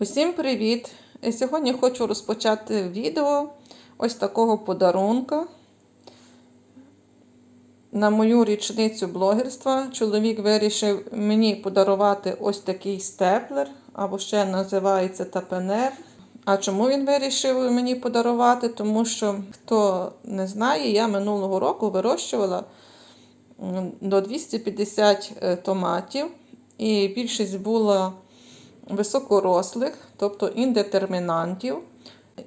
Усім привіт! Е, Сьогодні хочу розпочати відео ось такого подарунка. На мою річницю блогерства чоловік вирішив мені подарувати ось такий степлер, або ще називається тапенер. А чому він вирішив мені подарувати? Тому що, хто не знає, я минулого року вирощувала до 250 е, томатів, і більшість була високорослих, тобто індетермінантів.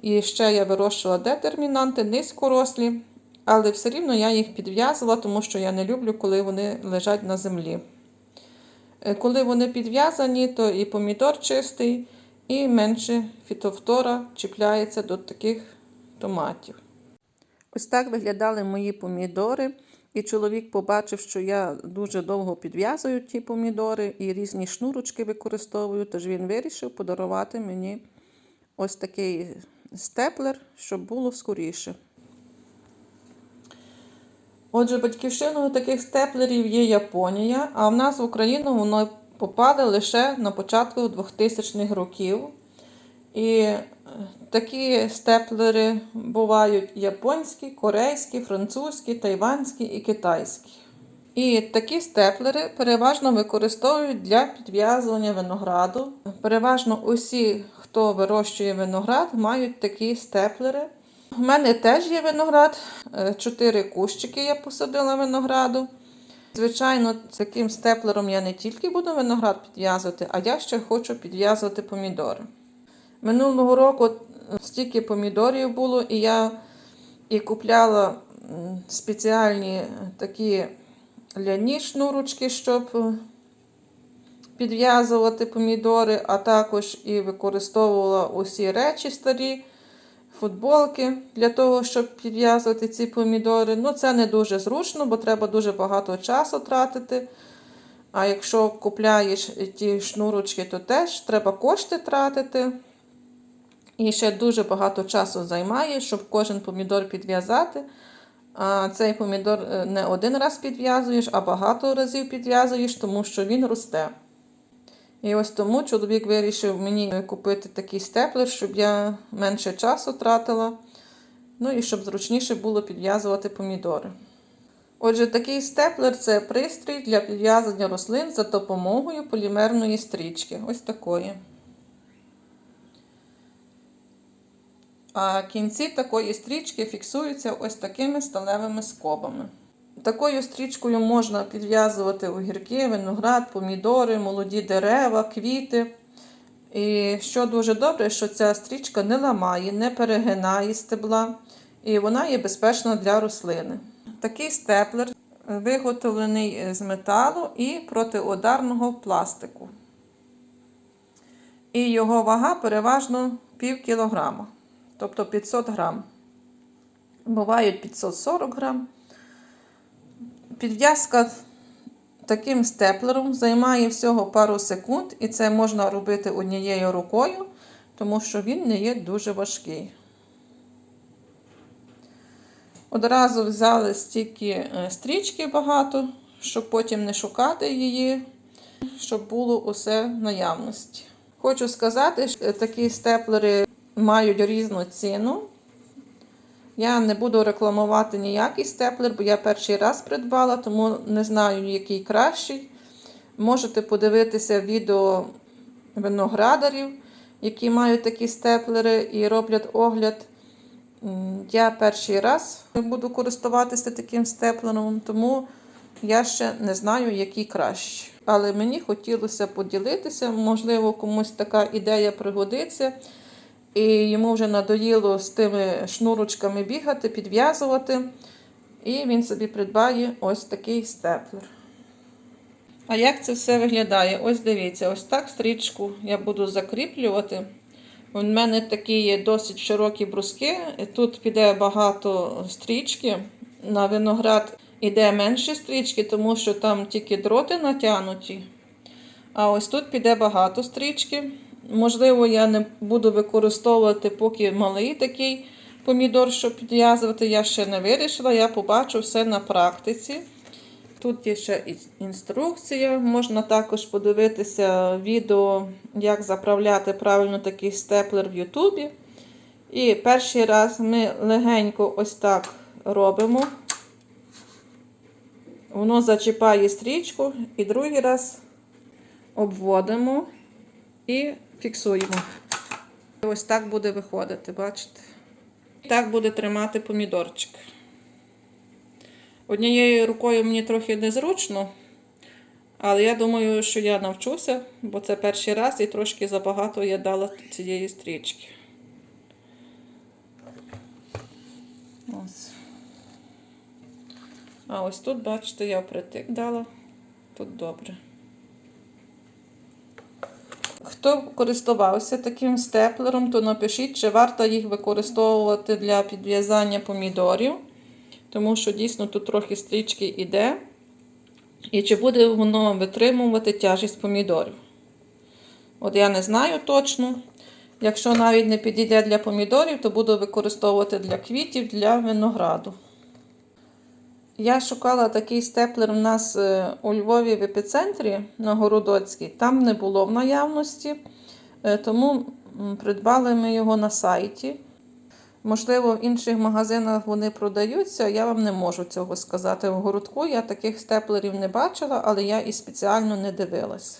І ще я вирощувала детермінанти, низькорослі, але все рівно я їх підв'язувала, тому що я не люблю, коли вони лежать на землі. Е, Коли вони підв'язані, то і помідор чистий, і менше фітофтора чіпляється до таких томатів. Ось так виглядали мої помідори. І чоловік побачив, що я дуже довго підв'язую ті помідори і різні шнурочки використовую, тож він вирішив подарувати мені ось такий степлер, щоб було скоріше. Отже, батьківщиною таких степлерів є Японія, а в нас в Україну воно попали лише на початку 2000-х років. І е, такі степлери бувають японські, корейські, французькі, тайванські і китайські. І такі степлери переважно використовують для підв'язування винограду. Переважно усі, хто вирощує виноград, мають такі степлери. У мене теж є виноград, е, чотири кущики я посадила винограду. Звичайно, таким степлером я не тільки буду виноград підв'язувати, а я ще хочу підв'язувати помідори. Минулого року е, стільки помідорів було, і я і купляла спеціальні такі ляні шнурочки, щоб е, підв'язувати помідори, а також і використовувала усі речі старі, футболки для того, щоб підв'язувати ці помідори. Ну, це не дуже зручно, бо треба дуже багато часу тратити. А якщо купляєш ті шнурочки, то теж треба кошти тратити. І ще дуже багато часу займає, щоб кожен помідор підв'язати. А цей помідор е, не один раз підв'язуєш, а багато разів підв'язуєш, тому що він росте. І ось тому чоловік вирішив мені купити такий степлер, щоб я менше часу тратила, ну і щоб зручніше було підв'язувати помідори. Отже, такий степлер це пристрій для підв'язання рослин за допомогою полімерної стрічки. Ось такої. Кінці такої стрічки фіксуються ось такими сталевими скобами. Такою стрічкою можна підв'язувати огірки, виноград, помідори, молоді дерева, квіти. І що дуже добре, що ця стрічка не ламає, не перегинає стебла, і вона є безпечна для рослини. Такий степлер виготовлений з металу і протиударного пластику. І його вага переважно пів кілограма тобто 500 грам. Бувають 540 грам. Підв'язка таким степлером займає всього пару секунд, і це можна робити однією рукою, тому що він не є дуже важкий. Одразу взяли стільки е, стрічки багато, щоб потім не шукати її, щоб було усе в наявності. Хочу сказати, що такі степлери мають різну ціну. Я не буду рекламувати ніякий степлер, бо я перший раз придбала, тому не знаю, який кращий. Можете подивитися відео виноградарів, які мають такі степлери і роблять огляд. Я перший раз буду користуватися таким степлером, тому я ще не знаю, який кращий. Але мені хотілося поділитися, можливо, комусь така ідея пригодиться. І йому вже надоїло з тими шнурочками бігати, підв'язувати. І він собі придбає ось такий степлер. А як це все виглядає? Ось дивіться, ось так стрічку я буду закріплювати. У мене такі є досить широкі бруски. Тут піде багато стрічки. На виноград іде менше стрічки, тому що там тільки дроти натягнуті. А ось тут піде багато стрічки. Можливо, я не буду використовувати поки малий такий помідор, щоб підв'язувати. Я ще не вирішила, я побачу все на практиці. Тут є ще інструкція. Можна також подивитися відео, як заправляти правильно такий степлер в Ютубі. І перший раз ми легенько ось так робимо. Воно зачіпає стрічку, і другий раз обводимо і фіксуємо. І ось так буде виходити, бачите? Так буде тримати помідорчик. Однією рукою мені трохи незручно, але я думаю, що я навчуся, бо це перший раз і трошки забагато я дала цієї стрічки. Ось. А ось тут, бачите, я притик дала. Тут добре. Хто користувався таким степлером, то напишіть, чи варто їх використовувати для підв'язання помідорів, тому що дійсно тут трохи стрічки йде. І чи буде воно витримувати тяжість помідорів. От я не знаю точно. Якщо навіть не підійде для помідорів, то буду використовувати для квітів, для винограду. Я шукала такий степлер у нас е, у Львові в епіцентрі на Городоцькій. Там не було в наявності, е, тому придбали ми його на сайті. Можливо, в інших магазинах вони продаються, я вам не можу цього сказати. В городку я таких степлерів не бачила, але я і спеціально не дивилася.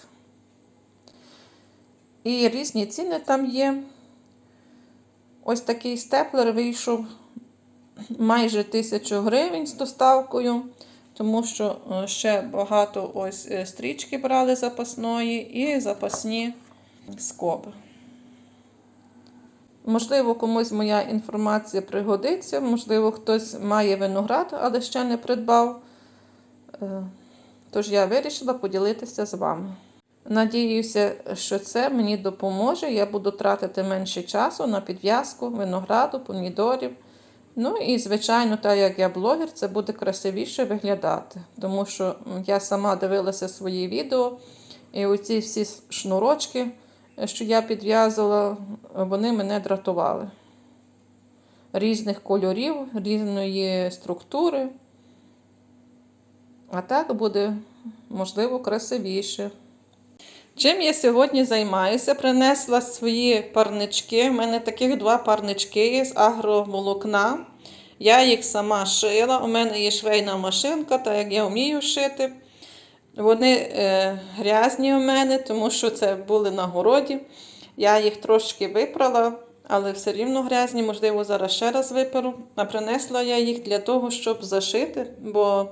І різні ціни там є. Ось такий степлер вийшов майже 1000 гривень з доставкою, тому що е, ще багато ось е, стрічки брали запасної і запасні скоби. Можливо, комусь моя інформація пригодиться, можливо, хтось має виноград, але ще не придбав. Е, Тож я вирішила поділитися з вами. Надіюся, що це мені допоможе. Я буду тратити менше часу на підв'язку винограду, помідорів. Ну і, звичайно, так як я блогер, це буде красивіше виглядати. Тому що я сама дивилася свої відео, і оці всі шнурочки, що я підв'язувала, вони мене дратували. Різних кольорів, різної структури. А так буде, можливо, красивіше. Чим я сьогодні займаюся? Принесла свої парнички. У мене таких два парнички є з агроволокна. Я їх сама шила. У мене є швейна машинка, так як я вмію шити. Вони е, грязні у мене, тому що це були на городі. Я їх трошки випрала, але все рівно грязні. Можливо, зараз ще раз виперу. А принесла я їх для того, щоб зашити, бо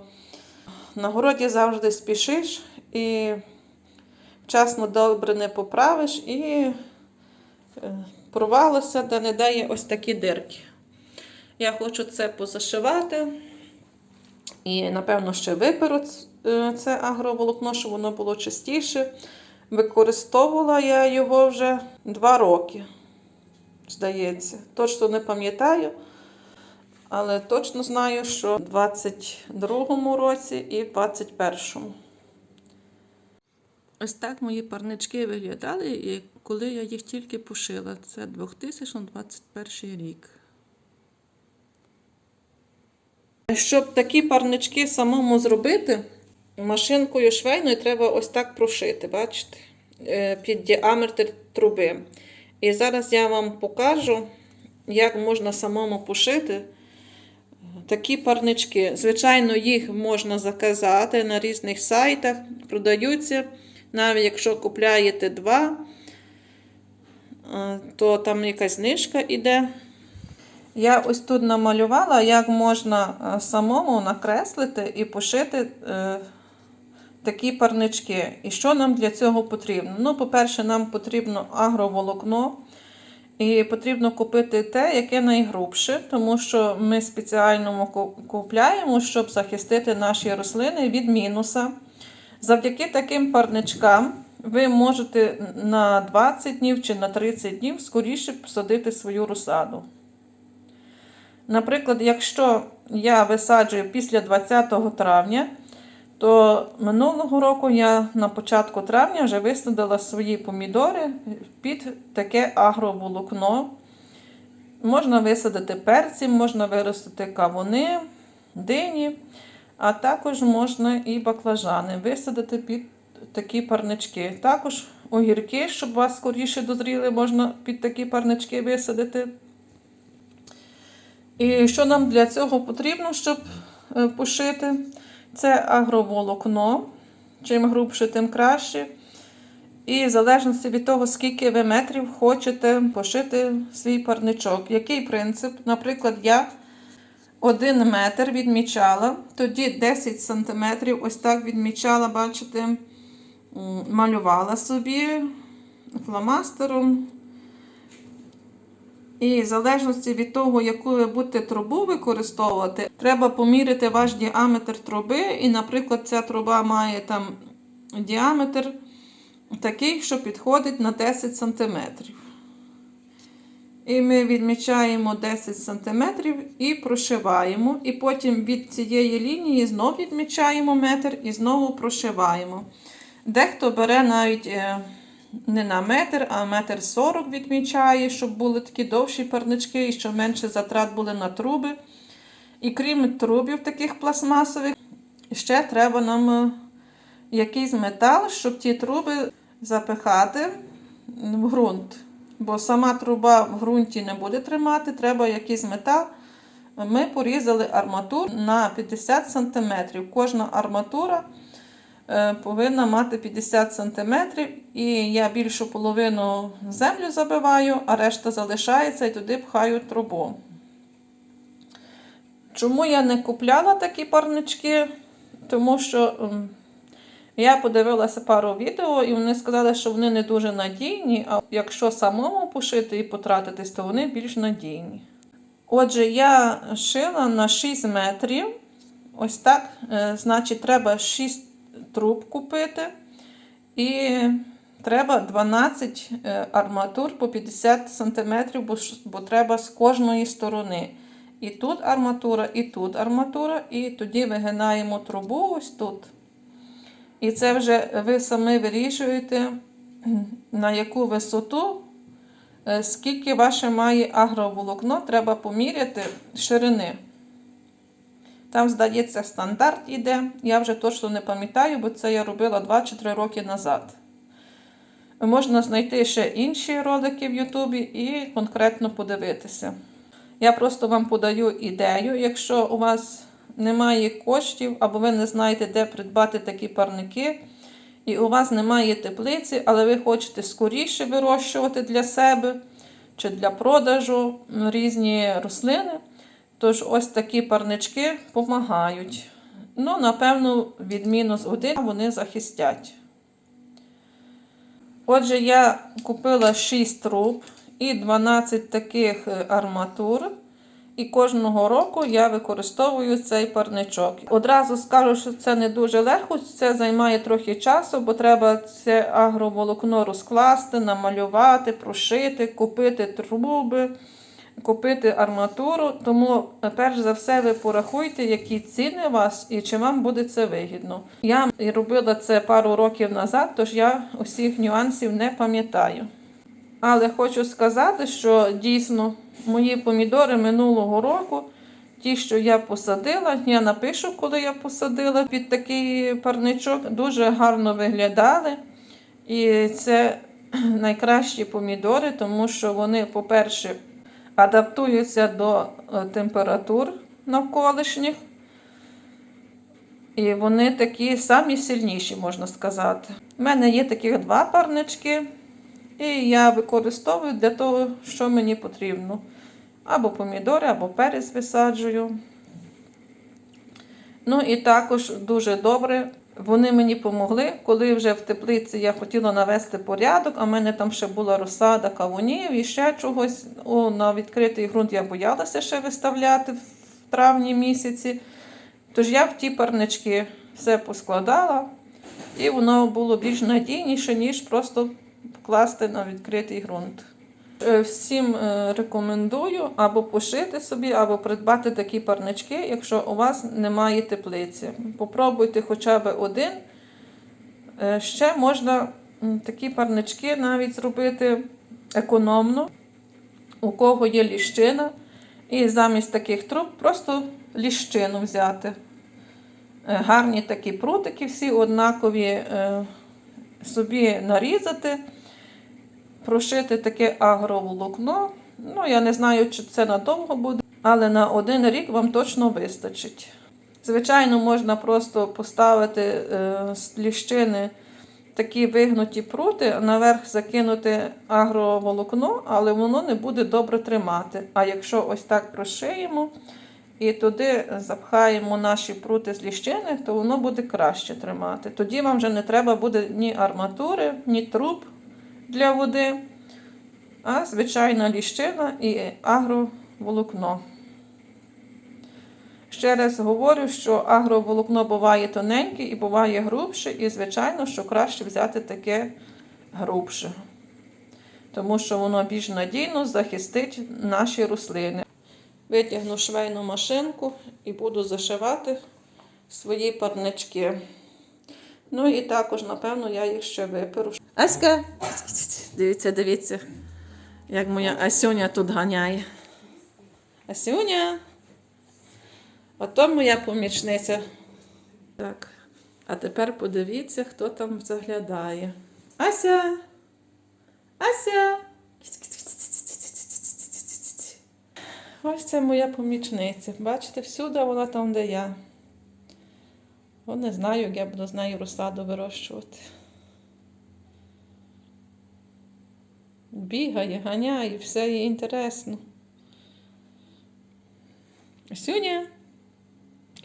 на городі завжди спішиш і вчасно добре не поправиш і е, порвалося, де не дає ось такі дирки. Я хочу це позашивати. І, напевно, ще виперу е, це агроволокно, щоб воно було чистіше. Використовувала я його вже два роки, здається. Точно не пам'ятаю, але точно знаю, що в 22-му році і в 21-му. Ось так мої парнички виглядали, коли я їх тільки пошила. Це 2021 рік. Щоб такі парнички самому зробити, машинкою швейною треба ось так прошити, бачите, Е, під діаметр труби. І зараз я вам покажу, як можна самому пошити такі парнички. Звичайно, їх можна заказати на різних сайтах, продаються. Навіть якщо купляєте два, е, то там якась знижка йде. Я ось тут намалювала, як можна е, самому накреслити і пошити е, такі парнички. І що нам для цього потрібно? Ну, по-перше, нам потрібно агроволокно. І потрібно купити те, яке найгрубше, тому що ми спеціально купляємо, щоб захистити наші рослини від мінуса. Завдяки таким парничкам ви можете на 20 днів чи на 30 днів скоріше посадити свою розсаду. Наприклад, якщо я висаджую після 20 травня, то минулого року я на початку травня вже висадила свої помідори під таке агроволокно. Можна висадити перці, можна виростити кавуни, дині. А також можна і баклажани висадити під такі парнички. Також огірки, щоб вас скоріше дозріли, можна під такі парнички висадити. І що нам для цього потрібно, щоб е, пошити? Це агроволокно. Чим грубше, тим краще. І в залежності від того, скільки ви метрів хочете пошити свій парничок. Який принцип? Наприклад, я 1 метр відмічала, тоді 10 сантиметрів ось так відмічала, бачите, малювала собі фломастером. І в залежності від того, яку ви будете трубу використовувати, треба поміряти ваш діаметр труби. І, наприклад, ця труба має там діаметр такий, що підходить на 10 см. І ми відмічаємо 10 см і прошиваємо. І потім від цієї лінії знову відмічаємо метр і знову прошиваємо. Дехто бере навіть е, не на метр, а метр 40 відмічає, щоб були такі довші парнички і щоб менше затрат були на труби. І крім трубів таких пластмасових, ще треба нам е, якийсь метал, щоб ті труби запихати в ґрунт. Бо сама труба в ґрунті не буде тримати, треба якийсь метал. Ми порізали арматуру на 50 см. Кожна арматура е, повинна мати 50 см. І я більшу половину землю забиваю, а решта залишається і туди пхаю трубу. Чому я не купляла такі парнички? Тому що ем, я подивилася пару відео, і вони сказали, що вони не дуже надійні, а якщо самому пошити і потратитись, то вони більш надійні. Отже, я шила на 6 метрів. Ось так, е, значить, треба 6 труб купити. І треба 12 е, арматур по 50 см, бо, бо треба з кожної сторони. І тут арматура, і тут арматура, і тоді вигинаємо трубу ось тут. І це вже ви самі вирішуєте, на яку висоту, е, скільки ваше має агроволокно, треба поміряти ширини. Там, здається, стандарт іде. Я вже точно не пам'ятаю, бо це я робила 2 чи 3 роки назад. Можна знайти ще інші ролики в Ютубі і конкретно подивитися. Я просто вам подаю ідею, якщо у вас немає коштів, або ви не знаєте, де придбати такі парники, і у вас немає теплиці, але ви хочете скоріше вирощувати для себе чи для продажу різні рослини. Тож ось такі парнички допомагають. Ну, напевно, від мінус один вони захистять. Отже, я купила 6 труб і 12 таких арматур. І кожного року я використовую цей парничок. Одразу скажу, що це не дуже легко, це займає трохи часу, бо треба це агроволокно розкласти, намалювати, прошити, купити труби, купити арматуру. Тому, перш за все, ви порахуйте, які ціни у вас і чи вам буде це вигідно. Я робила це пару років назад, тож я усіх нюансів не пам'ятаю. Але хочу сказати, що дійсно мої помідори минулого року, ті, що я посадила, я напишу, коли я посадила під такий парничок, дуже гарно виглядали. І це найкращі помідори, тому що вони, по-перше, адаптуються до е, температур навколишніх. І вони такі самі сильніші, можна сказати. У мене є таких два парнички. І я використовую для того, що мені потрібно. Або помідори, або перець висаджую. Ну і також дуже добре. Вони мені допомогли, коли вже в теплиці я хотіла навести порядок, а в мене там ще була розсада кавунів і ще чогось. О, на відкритий ґрунт я боялася ще виставляти в травні місяці. Тож я в ті парнички все поскладала, і воно було більш надійніше, ніж просто покласти на відкритий ґрунт. Е, Всім е, рекомендую або пошити собі, або придбати такі парнички, якщо у вас немає теплиці. Попробуйте хоча б один. Е, Ще можна такі парнички навіть зробити економно, у кого є ліщина. І замість таких труб просто ліщину взяти. гарні такі прутики, всі однакові, собі нарізати, прошити таке агроволокно. Ну, я не знаю, чи це надовго буде, але на один рік вам точно вистачить. Звичайно, можна просто поставити е, з ліщини такі вигнуті прути, а наверх закинути агроволокно, але воно не буде добре тримати. А якщо ось так прошиємо і туди запхаємо наші прути з ліщини, то воно буде краще тримати. Тоді вам вже не треба буде ні арматури, ні труб для води, а звичайна ліщина і агроволокно. Ще раз говорю, що агроволокно буває тоненьке і буває грубше, і, звичайно, що краще взяти таке грубше, тому що воно більш надійно захистить наші рослини. Витягну швейну машинку і буду зашивати свої парнички. Ну і також, напевно, я їх ще виперу. Аська! Дивіться, дивіться, як моя Асюня тут ганяє. Асюня! Ото моя помічниця. Так. А тепер подивіться, хто там заглядає. Ася! Ася! Ось це моя помічниця. Бачите, всюди вона там, де я. О, не знаю, як я буду з нею розсаду вирощувати. Бігає, ганяє, все їй інтересно. Сюня.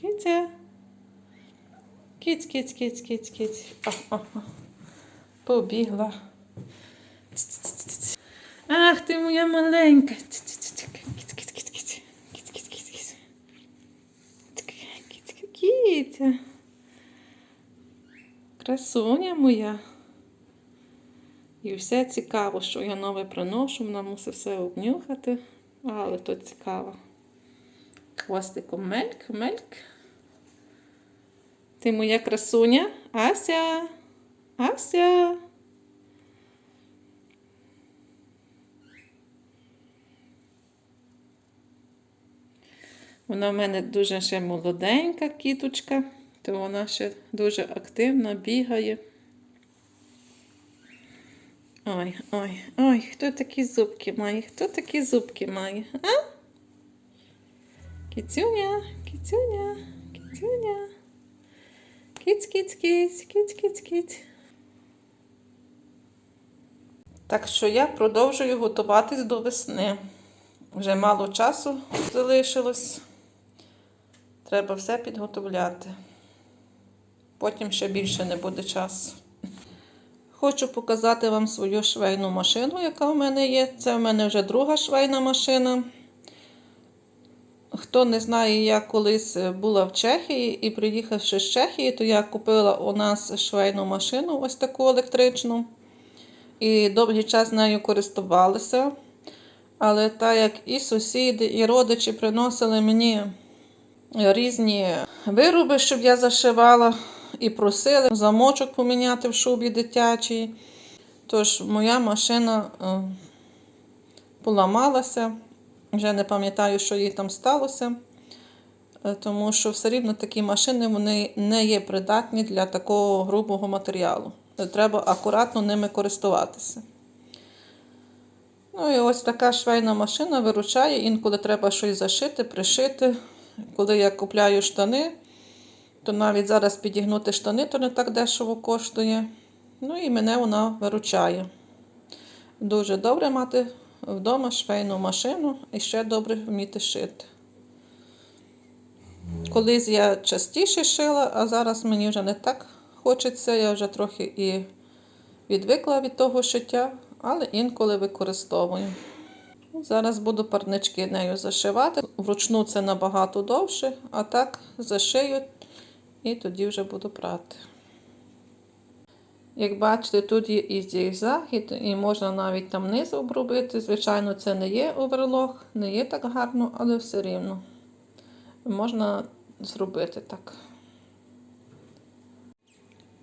Киця. Киць, киць, киць, киць, киць. А, а, а. Побігла. Ах, ти моя маленька. Киць, киць. Киць, киць, киць, киць. Киць, киць, киця. Красуня моя. І все цікаво, що я нове приношу, вона мусить все обнюхати, але то цікаво. Хвостиком мельк, мельк. Ти моя красуня. Ася. Ася. Вона в мене дуже ще молоденька кіточка, то вона ще дуже активна, бігає. Ой, ой, ой, хто такі зубки має? Хто такі зубки має? А? Кіцюня, кіцюня, кіцюня. Кіць, кіць, кіць, кіць, кіць, кіць. Так що я продовжую готуватись до весни. Вже мало часу залишилось. Треба все підготовляти. Потім ще більше не буде часу. Хочу показати вам свою швейну машину, яка в мене є. Це в мене вже друга швейна машина. Хто не знає, я колись була в Чехії і приїхавши з Чехії, то я купила у нас швейну машину, ось таку електричну. І довгий час нею користувалася. Але так як і сусіди, і родичі приносили мені різні вироби, щоб я зашивала, і просили замочок поміняти в шубі дитячій. Тож моя машина е, поламалася. Вже не пам'ятаю, що їй там сталося, е, тому що все рівно такі машини вони не є придатні для такого грубого матеріалу. Треба акуратно ними користуватися. Ну і ось така швейна машина виручає, інколи треба щось зашити, пришити. Коли я купляю штани, то навіть зараз підігнути штани то не так дешево коштує. Ну і мене вона виручає. Дуже добре мати вдома швейну машину і ще добре вміти шити. Колись я частіше шила, а зараз мені вже не так хочеться. Я вже трохи і відвикла від того шиття, але інколи використовую. Зараз буду парнички нею зашивати. Вручну це набагато довше, а так зашию і тоді вже буду прати. Як бачите, тут є і зігзаг, і можна навіть там низ обробити. Звичайно, це не є оверлог, не є так гарно, але все рівно можна зробити так.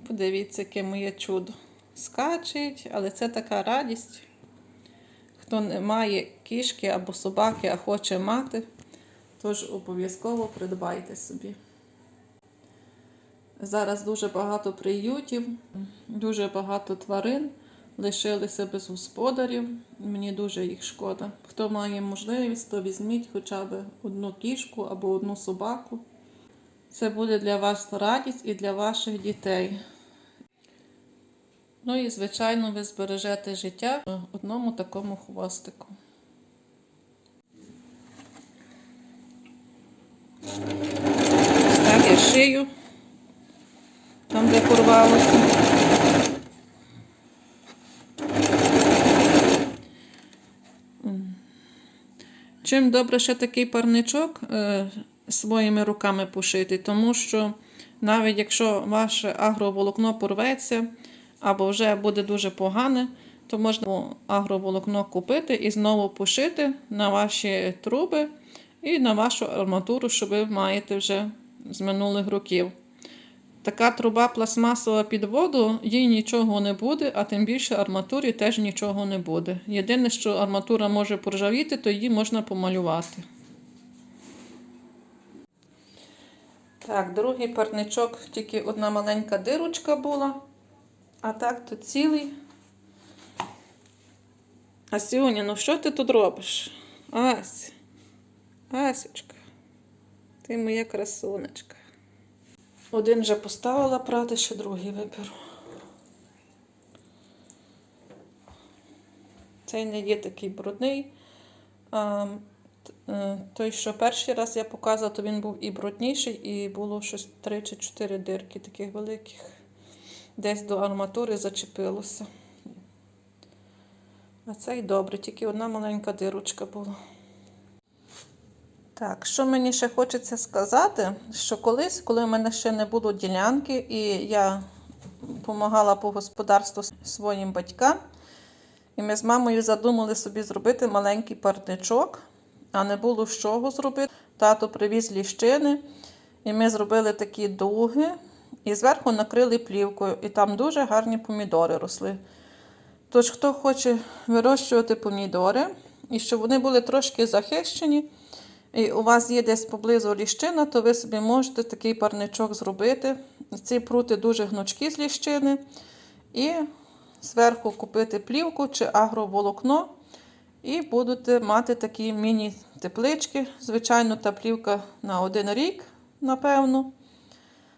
Подивіться, яке моє чудо. Скачить, але це така радість. Хто не має кішки або собаки, а хоче мати, тож обов'язково придбайте собі. Зараз дуже багато приютів, дуже багато тварин лишилися без господарів. Мені дуже їх шкода. Хто має можливість, то візьміть хоча б одну кішку або одну собаку. Це буде для вас радість і для ваших дітей. Ну і, звичайно, ви збережете життя в одному такому хвостику. Так, я шию, де порвалося. Чим добре ще такий парничок е, своїми руками пошити, тому що навіть якщо ваше агроволокно порветься або вже буде дуже погане, то можна агроволокно купити і знову пошити на ваші труби і на вашу арматуру, що ви маєте вже з минулих років. Така труба пластмасова під воду, їй нічого не буде, а тим більше арматурі теж нічого не буде. Єдине, що арматура може поржавіти, то її можна помалювати. Так, другий парничок, тільки одна маленька дирочка була, а так то цілий. Асюня, ну що ти тут робиш? Ась, Асючка, ти моя красунечка. Один вже поставила прати, ще другий виберу. Цей не є такий брудний. А, е, той, що перший раз я показувала, то він був і брудніший, і було щось 3 чи 4 дирки таких великих. Десь до арматури зачепилося. А цей добре, тільки одна маленька дирочка була. Так, що мені ще хочеться сказати, що колись, коли в мене ще не було ділянки, і я допомагала по господарству своїм батькам, і ми з мамою задумали собі зробити маленький парничок, а не було з чого зробити. Тато привіз ліщини, і ми зробили такі дуги, і зверху накрили плівкою, і там дуже гарні помідори росли. Тож, хто хоче вирощувати помідори, і щоб вони були трошки захищені, і у вас є десь поблизу ліщина, то ви собі можете такий парничок зробити. Ці прути дуже гнучкі з ліщини. І зверху купити плівку чи агроволокно. І будете мати такі міні-теплички. Звичайно, та плівка на один рік, напевно,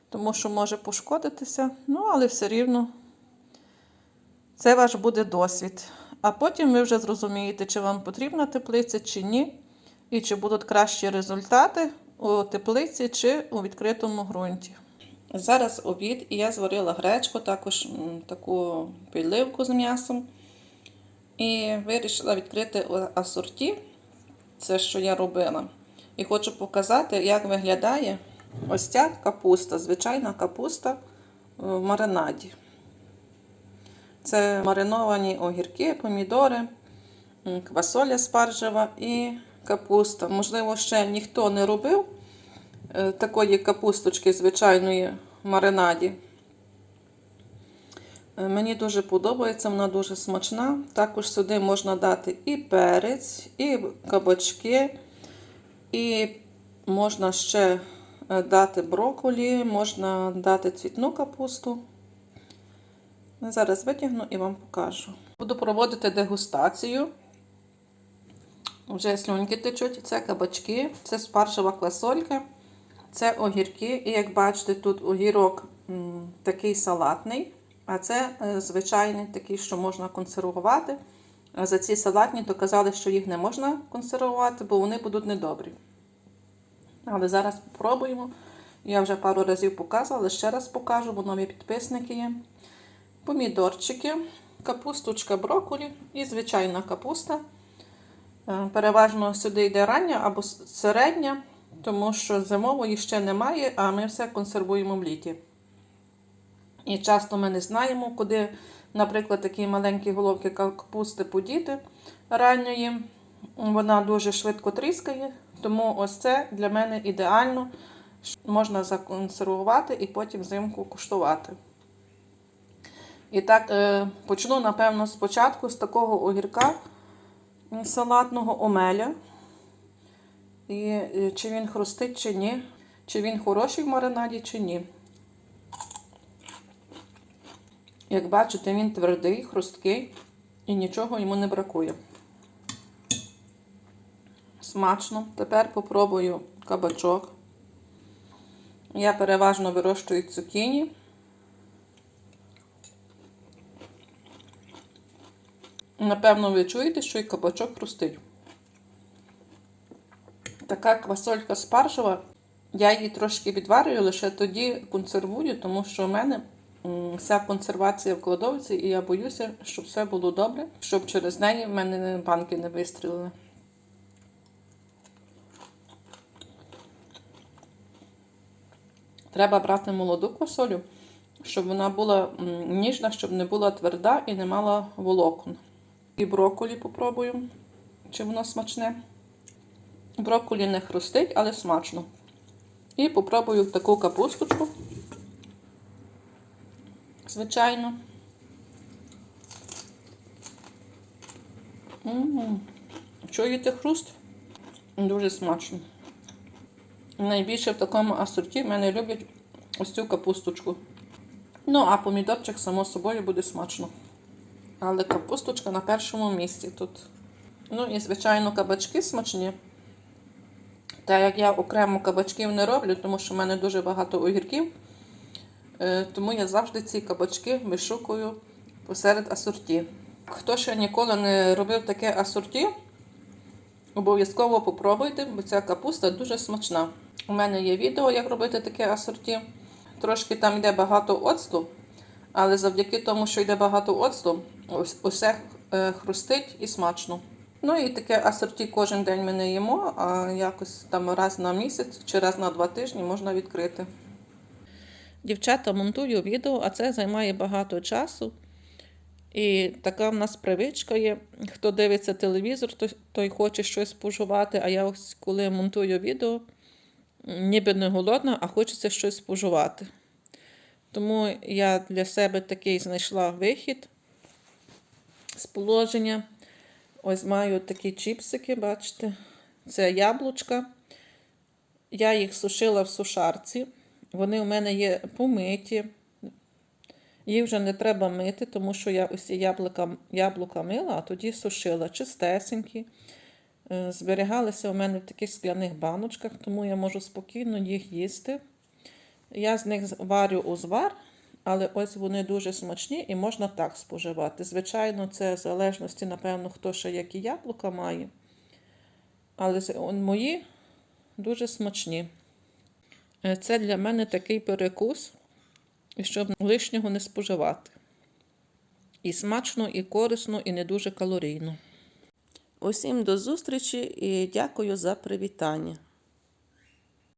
тому що може пошкодитися. Ну, але все рівно це ваш буде досвід. А потім ви вже зрозумієте, чи вам потрібна теплиця, чи ні. І чи будуть кращі результати у теплиці чи у відкритому ґрунті. Зараз обід, і я зварила гречку, також таку підливку з м'ясом. І вирішила відкрити асорті, це що я робила. І хочу показати, як виглядає ось ця капуста, звичайна капуста е, в маринаді. Це мариновані огірки, помідори, квасоля спаржева і капуста. Можливо, ще ніхто не робив е, такої капусточки звичайної маринаді. Е, Мені дуже подобається, вона дуже смачна. Також сюди можна дати і перець, і кабачки, і можна ще е, дати брокколі, можна дати цвітну капусту. Зараз витягну і вам покажу. Буду проводити дегустацію. Вже слюнки течуть, це кабачки, це спаржева квасолька, це огірки. І як бачите, тут огірок такий салатний, а це е, звичайний такий, що можна консервувати. За ці салатні то казали, що їх не можна консервувати, бо вони будуть недобрі. Але зараз спробуємо. Я вже пару разів показувала, ще раз покажу, бо нові підписники є. Помідорчики, капусточка брокколі і звичайна капуста. Е, Переважно сюди йде рання або середня, тому що зимової ще немає, а ми все консервуємо в літі. І часто ми не знаємо, куди, наприклад, такі маленькі головки капусти подіти ранньої. Вона дуже швидко тріскає, тому ось це для мене ідеально. Можна законсервувати і потім взимку куштувати. І так, е, почну, напевно, спочатку з такого огірка салатного омеля. І е, чи він хрустить, чи ні. Чи він хороший в маринаді, чи ні. Як бачите, він твердий, хрусткий і нічого йому не бракує. Смачно. Тепер попробую кабачок. Я переважно вирощую цукіні. Напевно, ви чуєте, що і кабачок хрустить. Така квасолька спаржева. Я її трошки відварюю, лише тоді консервую, тому що в мене вся консервація в кладовці, і я боюся, щоб все було добре, щоб через неї в мене банки не вистрілили. Треба брати молоду квасолю, щоб вона була ніжна, щоб не була тверда і не мала волокон. І брокколі попробую, чи воно смачне. Брокколі не хрустить, але смачно. І попробую таку капусточку. Звичайно. М-м. Чуєте хруст? Дуже смачно. Найбільше в такому асорті мене люблять ось цю капусточку. Ну, а помідорчик, само собою, буде смачно. Але капусточка на першому місці тут. Ну і, звичайно, кабачки смачні. Та як я окремо кабачків не роблю, тому що в мене дуже багато огірків, е, тому я завжди ці кабачки вишукую посеред асорті. Хто ще ніколи не робив таке асорті, обов'язково попробуйте, бо ця капуста дуже смачна. У мене є відео, як робити таке асорті. Трошки там йде багато оцту, але завдяки тому, що йде багато оцту, ось- усе е, хрустить і смачно. Ну і таке асорті кожен день ми не їмо, а якось там раз на місяць чи раз на два тижні можна відкрити. Дівчата монтую відео, а це займає багато часу. І така в нас привичка є. Хто дивиться телевізор, той, той хоче щось споживати. А я ось коли монтую відео, ніби не голодна, а хочеться щось споживати. Тому я для себе такий знайшла вихід з положення. Ось маю такі чіпсики, бачите, це яблучка. Я їх сушила в сушарці. Вони у мене є помиті. Їх вже не треба мити, тому що я усі яблука, яблука мила, а тоді сушила чистесенькі. Е, Зберігалися у мене в таких скляних баночках, тому я можу спокійно їх їсти. Я з них варю узвар, але ось вони дуже смачні і можна так споживати. Звичайно, це в залежності, напевно, хто ще які яблука має. Але мої дуже смачні. Е, Це для мене такий перекус, щоб лишнього не споживати. І смачно, і корисно, і не дуже калорійно. Усім до зустрічі і дякую за привітання.